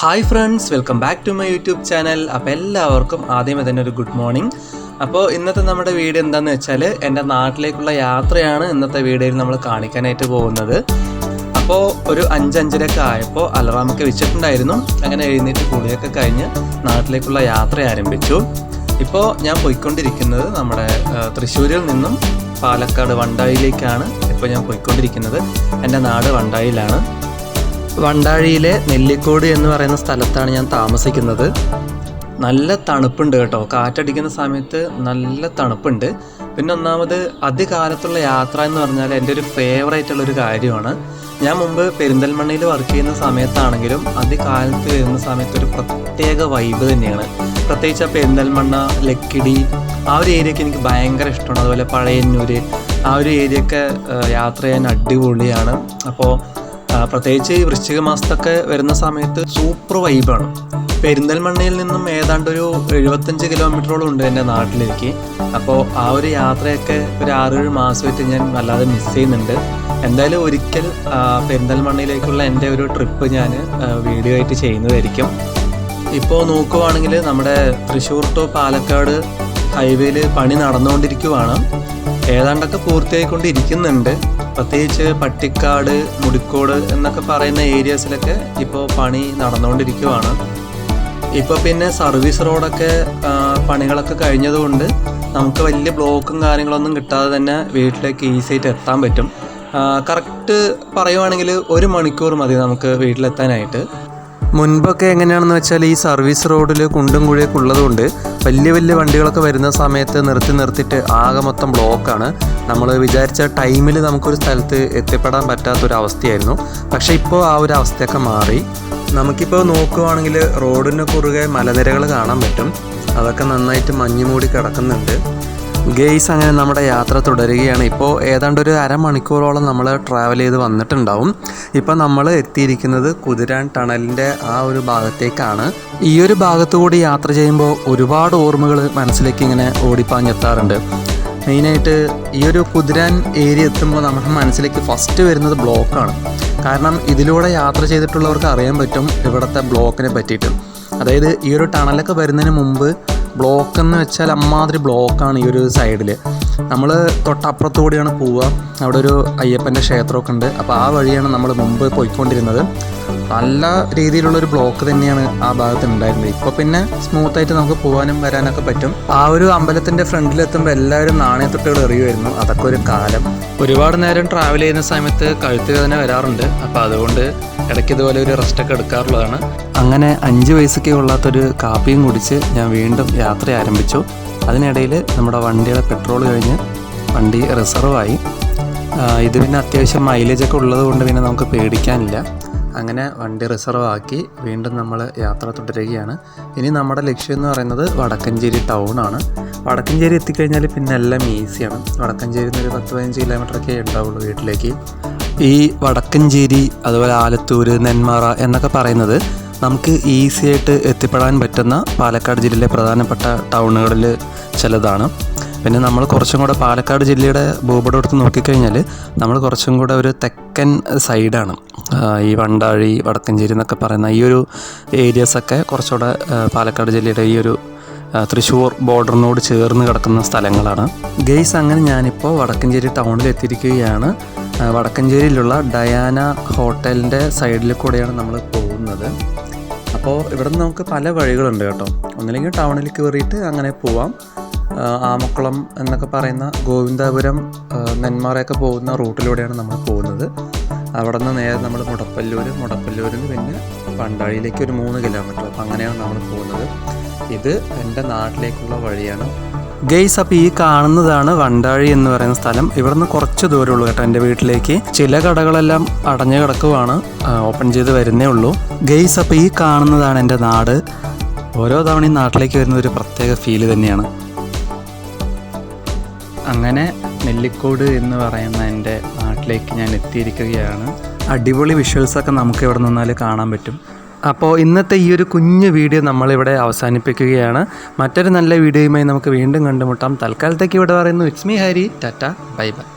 Hi friends welcome back to my YouTube channel അപ്പോൾ എല്ലാവർക്കും ആദ്യമേ തന്നെ ഒരു ഗുഡ് മോർണിംഗ് അപ്പോൾ ഇന്നത്തെ നമ്മുടെ വീഡിയോ എന്താണെന്ന് വെച്ചാൽ എന്റെ നാട്ടിലേക്കുള്ള യാത്രയാണ് ഇന്നത്തെ വീഡിയോയിൽ നമ്മൾ കാണിക്കാനായിട്ട് പോകുന്നത്. അപ്പോൾ ഒരു അഞ്ചഞ്ചരൊക്കെ ആയപ്പോൾ അലറാമൊക്കെ വെച്ചിട്ടുണ്ടായിരുന്നു. അങ്ങനെ എഴുന്നേറ്റ് കൂടിയൊക്കെ കഴിഞ്ഞ് നാട്ടിലേക്കുള്ള യാത്ര ആരംഭിച്ചു. ഇപ്പോൾ ഞാൻ പോയിക്കൊണ്ടിരിക്കുന്നത് നമ്മുടെ തൃശ്ശൂരിൽ നിന്നും പാലക്കാട് വണ്ടായിലേക്കാണ്. ഇപ്പോൾ ഞാൻ പോയിക്കൊണ്ടിരിക്കുന്നത് എന്റെ നാട് വണ്ടായിലാണ്. വണ്ടാഴിയിലെ നെല്ലിക്കോട് എന്ന് പറയുന്ന സ്ഥലത്താണ് ഞാൻ താമസിക്കുന്നത്. നല്ല തണുപ്പുണ്ട് കേട്ടോ. കാറ്റടിക്കുന്ന സമയത്ത് നല്ല തണുപ്പുണ്ട്. പിന്നെ ഒന്നാമത് അതികാലത്തുള്ള യാത്ര എന്ന് പറഞ്ഞാൽ എന്റെ ഒരു ഫേവറേറ്റ് ഉള്ളൊരു കാര്യമാണ്. ഞാൻ മുമ്പ് പെരിന്തൽമണ്ണയിൽ വർക്ക് ചെയ്യുന്ന സമയത്താണെങ്കിലും അതികാലത്ത് വരുന്ന സമയത്ത് ഒരു പ്രത്യേക വൈബ് തന്നെയാണ്. പ്രത്യേകിച്ച് ആ പെരിന്തൽമണ്ണ ലക്കിടി ആ ഒരു ഏരിയയൊക്കെ എനിക്ക് ഭയങ്കര ഇഷ്ടമാണ്. അതുപോലെ പഴയന്നൂർ ആ ഒരു ഏരിയയൊക്കെ യാത്ര ചെയ്യാൻ അടിപൊളിയാണ്. അപ്പോൾ പ്രത്യേകിച്ച് ഈ വൃശ്ചിക മാസത്തൊക്കെ വരുന്ന സമയത്ത് സൂപ്പർ വൈബാണ് പെരിന്തൽമണ്ണയിൽ നിന്നും ഏതാണ്ട് ഒരു എഴുപത്തഞ്ച് കിലോമീറ്ററോളം ഉണ്ട് എന്റെ നാട്ടിലേക്ക്. അപ്പോൾ ആ ഒരു യാത്രയൊക്കെ ഒരു ആറേഴ് മാസമായിട്ട് ഞാൻ വല്ലാതെ മിസ് ചെയ്യുന്നുണ്ട്. എന്തായാലും ഒരിക്കൽ പെരിന്തൽമണ്ണയിലേക്കുള്ള എന്റെ ഒരു ട്രിപ്പ് ഞാൻ വീഡിയോ ആയിട്ട് ചെയ്യുന്നതായിരിക്കും. ഇപ്പോൾ നോക്കുവാണെങ്കിൽ നമ്മുടെ തൃശ്ശൂർ ടു പാലക്കാട് ഹൈവേയിൽ പണി നടന്നുകൊണ്ടിരിക്കുവാണ്. ഏതാണ്ടൊക്കെ പൂർത്തിയായിക്കൊണ്ടിരിക്കുന്നുണ്ട്. പ്രത്യേകിച്ച് പട്ടിക്കാട് മുടിക്കോട് എന്നൊക്കെ പറയുന്ന ഏരിയാസിലൊക്കെ ഇപ്പോൾ പണി നടന്നുകൊണ്ടിരിക്കുവാണ് ഇപ്പോൾ പിന്നെ സർവീസ് റോഡൊക്കെ പണികളൊക്കെ കഴിഞ്ഞതുകൊണ്ട് നമുക്ക് വലിയ ബ്ലോക്കും കാര്യങ്ങളൊന്നും കിട്ടാതെ തന്നെ വീട്ടിലേക്ക് ഈസി ആയിട്ട് എത്താൻ പറ്റും. കറക്റ്റ് പറയുവാണെങ്കിൽ ഒരു മണിക്കൂർ മതി നമുക്ക് വീട്ടിലെത്താനായിട്ട്. മുൻപൊക്കെ എങ്ങനെയാണെന്ന് വെച്ചാൽ ഈ സർവീസ് റോഡിൽ കുണ്ടും കുഴിയൊക്കെ ഉള്ളതുകൊണ്ട് വലിയ വലിയ വണ്ടികളൊക്കെ വരുന്ന സമയത്ത് നിർത്തി നിർത്തിയിട്ട് ആകെ മൊത്തം ബ്ലോക്കാണ്. നമ്മൾ വിചാരിച്ച ടൈമിൽ നമുക്കൊരു സ്ഥലത്ത് എത്തിപ്പെടാൻ പറ്റാത്തൊരവസ്ഥയായിരുന്നു. പക്ഷേ ഇപ്പോൾ ആ ഒരു അവസ്ഥയൊക്കെ മാറി. നമുക്കിപ്പോൾ നോക്കുവാണെങ്കിൽ റോഡിന് കുറുകെ മലനിരകൾ കാണാൻ പറ്റും. അതൊക്കെ നന്നായിട്ട് മഞ്ഞ് മൂടി കിടക്കുന്നുണ്ട്. ഗെയ്സ് അങ്ങനെ നമ്മുടെ യാത്ര തുടരുകയാണ്. ഇപ്പോൾ ഏതാണ്ട് ഒരു അരമണിക്കൂറോളം നമ്മൾ ട്രാവൽ ചെയ്ത് വന്നിട്ടുണ്ടാവും. ഇപ്പം നമ്മൾ എത്തിയിരിക്കുന്നത് കുതിരാൻ ടണലിന്റെ ആ ഒരു ഭാഗത്തേക്കാണ്. ഈ ഒരു ഭാഗത്തു കൂടി യാത്ര ചെയ്യുമ്പോൾ ഒരുപാട് ഓർമ്മകൾ മനസ്സിലേക്ക് ഇങ്ങനെ ഓടിപ്പാഞ്ഞെത്താറുണ്ട്. മെയിനായിട്ട് ഈ ഒരു കുതിരാൻ ഏരിയ എത്തുമ്പോൾ നമ്മുടെ മനസ്സിലേക്ക് ഫസ്റ്റ് വരുന്നത് ബ്ലോക്കാണ്. കാരണം ഇതിലൂടെ യാത്ര ചെയ്തിട്ടുള്ളവർക്ക് അറിയാൻ പറ്റും ഇവിടുത്തെ ബ്ലോക്കിനെ പറ്റിയിട്ട്. അതായത് ഈ ഒരു ടണലൊക്കെ വരുന്നതിന് മുമ്പ് ബ്ലോക്ക് എന്ന് വെച്ചാൽ അമ്മാതിരി ബ്ലോക്കാണ് ഈ ഒരു സൈഡിൽ നമ്മൾ തൊട്ടപ്പുറത്തു കൂടിയാണ് പോവുക. അവിടെ ഒരു അയ്യപ്പന്റെ ക്ഷേത്രമൊക്കെ ഉണ്ട്. അപ്പോൾ ആ വഴിയാണ് നമ്മൾ മുമ്പ് പോയിക്കൊണ്ടിരുന്നത്. നല്ല രീതിയിലുള്ള ഒരു ബ്ലോക്ക് തന്നെയാണ് ആ ഭാഗത്ത് ഉണ്ടായിരുന്നത്. ഇപ്പോൾ പിന്നെ സ്മൂത്ത് ആയിട്ട് നമുക്ക് പോകാനും വരാനൊക്കെ പറ്റും. ആ ഒരു അമ്പലത്തിന്റെ ഫ്രണ്ടിലെത്തുമ്പോൾ എല്ലാവരും നാണയത്തൊട്ടുകൾ എറിയുമായിരുന്നു. അതൊക്കെ ഒരു കാലം. ഒരുപാട് നേരം ട്രാവൽ ചെയ്യുന്ന സമയത്ത് കഴുത്ത് വേദന വരാറുണ്ട്. അപ്പോൾ അതുകൊണ്ട് ഇടയ്ക്ക് ഇതുപോലെ ഒരു റെസ്റ്റൊക്കെ എടുക്കാറുള്ളതാണ്. അങ്ങനെ അഞ്ച് വയസ്സൊക്കെ കൊള്ളാത്തൊരു കാപ്പിയും കുടിച്ച് ഞാൻ വീണ്ടും യാത്ര ആരംഭിച്ചു. അതിനിടയിൽ നമ്മുടെ വണ്ടിയുടെ പെട്രോൾ കഴിഞ്ഞ് വണ്ടി റിസർവായി. ഇത് പിന്നെ അത്യാവശ്യം മൈലേജ് ഒക്കെ ഉള്ളത് കൊണ്ട് പിന്നെ നമുക്ക് പേടിക്കാനില്ല. അങ്ങനെ വണ്ടി റിസർവ് ആക്കി വീണ്ടും നമ്മൾ യാത്ര തുടരുകയാണ്. ഇനി നമ്മുടെ ലക്ഷ്യം എന്ന് പറയുന്നത് വടക്കഞ്ചേരി ടൗൺ ആണ്. വടക്കഞ്ചേരി എത്തിക്കഴിഞ്ഞാൽ പിന്നെ എല്ലാം ഈസിയാണ് വടക്കഞ്ചേരി നിന്ന് ഒരു പത്ത് പതിനഞ്ച് കിലോമീറ്ററൊക്കെ ഉണ്ടാവുള്ളൂ വീട്ടിലേക്ക്. ഈ വടക്കഞ്ചേരി അതുപോലെ ആലത്തൂർ നെന്മാറ എന്നൊക്കെ പറയുന്നത് നമുക്ക് ഈസി ആയിട്ട് എത്തിപ്പെടാൻ പറ്റുന്ന പാലക്കാട് ജില്ലയിലെ പ്രധാനപ്പെട്ട ടൗണുകളിൽ ചിലതാണ്. പിന്നെ നമ്മൾ കുറച്ചും കൂടെ പാലക്കാട് ജില്ലയുടെ ഭൂപടം എടുത്ത് നോക്കിക്കഴിഞ്ഞാൽ നമ്മൾ കുറച്ചും കൂടെ ഒരു തെക്കൻ സൈഡാണ് ഈ വണ്ടാഴി വടക്കഞ്ചേരി എന്നൊക്കെ പറയുന്ന ഈ ഒരു ഏരിയസൊക്കെ കുറച്ചുകൂടെ പാലക്കാട് ജില്ലയുടെ ഈ ഒരു തൃശ്ശൂർ ബോർഡറിനോട് ചേർന്ന് കിടക്കുന്ന സ്ഥലങ്ങളാണ്. ഗെയ്സ് അങ്ങനെ ഞാനിപ്പോൾ വടക്കഞ്ചേരി ടൗണിൽ എത്തിയിരിക്കുകയാണ്. വടക്കഞ്ചേരിയിലുള്ള ഡയാന ഹോട്ടലിന്റെ സൈഡിൽ കൂടെയാണ് നമ്മൾ പോകുന്നത്. അപ്പോൾ ഇവിടെ നിന്ന് നമുക്ക് പല വഴികളുണ്ട് കേട്ടോ. ഒന്നില്ലെങ്കിൽ ടൗണിൽ കയറിയിട്ട് അങ്ങനെ പോവാം. ആമക്കുളം എന്നൊക്കെ പറയുന്ന ഗോവിന്ദാപുരം നെന്മാറയൊക്കെ പോകുന്ന റൂട്ടിലൂടെയാണ് നമ്മൾ പോകുന്നത്. അവിടെ നിന്ന് നേരെ നമ്മൾ മുടപ്പല്ലൂർ മുടപ്പല്ലൂരിൽ നിന്ന് പിന്നെ പണ്ടാഴിയിലേക്ക് ഒരു മൂന്ന് കിലോമീറ്റർ അപ്പോൾ അങ്ങനെയാണ് നമ്മൾ പോകുന്നത്. ഇത് എന്റെ നാട്ടിലേക്കുള്ള വഴിയാണ്. ഗെയ്സ് അപ്പോൾ ഈ കാണുന്നതാണ് വണ്ടാഴി എന്ന് പറയുന്ന സ്ഥലം. ഇവിടുന്ന് കുറച്ച് ദൂരമുള്ളൂ കേട്ടോ എന്റെ വീട്ടിലേക്ക്. ചില കടകളെല്ലാം അടഞ്ഞു കിടക്കുവാണ്. ഓപ്പൺ ചെയ്ത് വരുന്നേ ഉള്ളൂ. ഗെയ്സ് അപ്പോൾ ഈ കാണുന്നതാണ് എന്റെ നാട്. ഓരോ തവണ ഈ നാട്ടിലേക്ക് വരുന്ന ഒരു പ്രത്യേക ഫീൽ തന്നെയാണ്. അങ്ങനെ നെല്ലിക്കോട് എന്ന് പറയുന്ന എന്റെ നാട്ടിലേക്ക് ഞാൻ എത്തിയിരിക്കുകയാണ്. അടിപൊളി വിഷ്വൽസൊക്കെ നമുക്ക് ഇവിടെ നിന്നാൽ കാണാൻ പറ്റും. അപ്പോൾ ഇന്നത്തെ ഈ ഒരു കുഞ്ഞു വീഡിയോ നമ്മളിവിടെ അവസാനിപ്പിക്കുകയാണ്. മറ്റൊരു നല്ല വീഡിയോയുമായി നമുക്ക് വീണ്ടും കണ്ടുമുട്ടാം. തൽക്കാലത്തേക്ക് ഇവിടെ പറയുന്നു it's me Hari tata bye bye